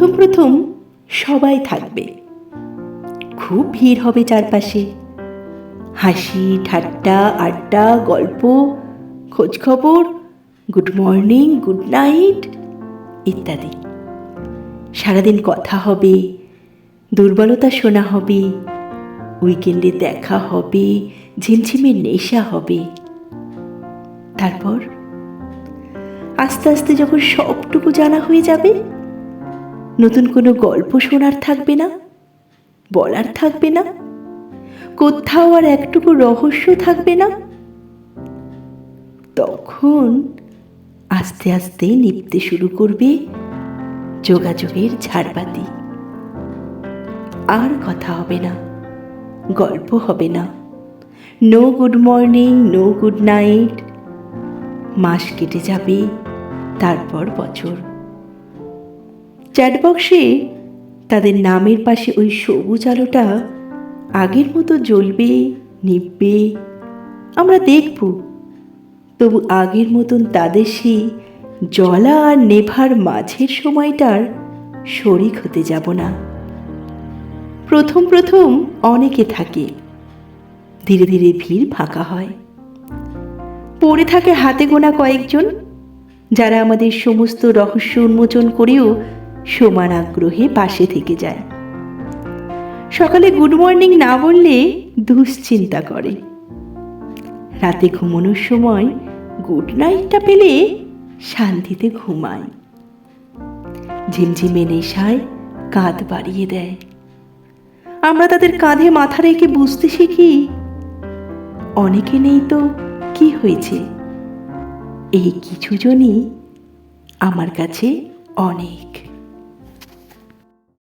প্রথম প্রথম সবাই থাকবে। খুব ভিড় হবে চারপাশে। হাসি, ঠাট্টা, আড্ডা, গল্প, খোঁজখবর গুড মর্নিং গুড নাইট ইত্যাদি। সারাদিন কথা হবে, দুর্বলতা শোনা হবে উইকেন্ডে দেখা হবে ঝিমঝিমে নেশা হবে। তারপর আস্তে আস্তে যখন সবটুকু জানা হয়ে যাবে নতুন কোনো গল্প শোনার থাকবে না? বলার থাকবে না? কোথাও আর একটুকু রহস্য থাকবে না? তখন আস্তে আস্তে নিপতে শুরু করবে যোগাযোগের ঝাড়বাতি। আর কথা হবে না, গল্প হবে না। No good morning, no good night. মাস কেটে যাবে, তারপর বছর। চ্যাটবক্সে তাদের নামের পাশে ওই সবুজ আলোটা আগের মতো জ্বলবে নিববে আমরা দেখব। তবু আগের মতন তাদের সেই জলা আর নেভার মাঝের সময়টার শরিক হতে যাব না। প্রথম প্রথম অনেকে থাকে। ধীরে ধীরে ভিড় ফাঁকা হয়। পড়ে থাকে হাতে গোনা কয়েকজন, যারা আমাদের সমস্ত রহস্য উন্মোচন করেও সমান আগ্রহে পাশে থেকে যায়। সকালে গুড মর্নিং না বললে দুশ্চিন্তা করে। রাতে ঘুমানোর সময় গুড নাইটটা পেলে শান্তিতে ঘুমায়। ঝিমঝিমে নেশায় কাঁধ বাড়িয়ে দেয়। আমরা তাদের কাঁধে মাথা রেখে বুঝতে শিখি, অনেকে নেই তো কি হয়েছে? এই কিছু জনই আমার কাছে অনেক।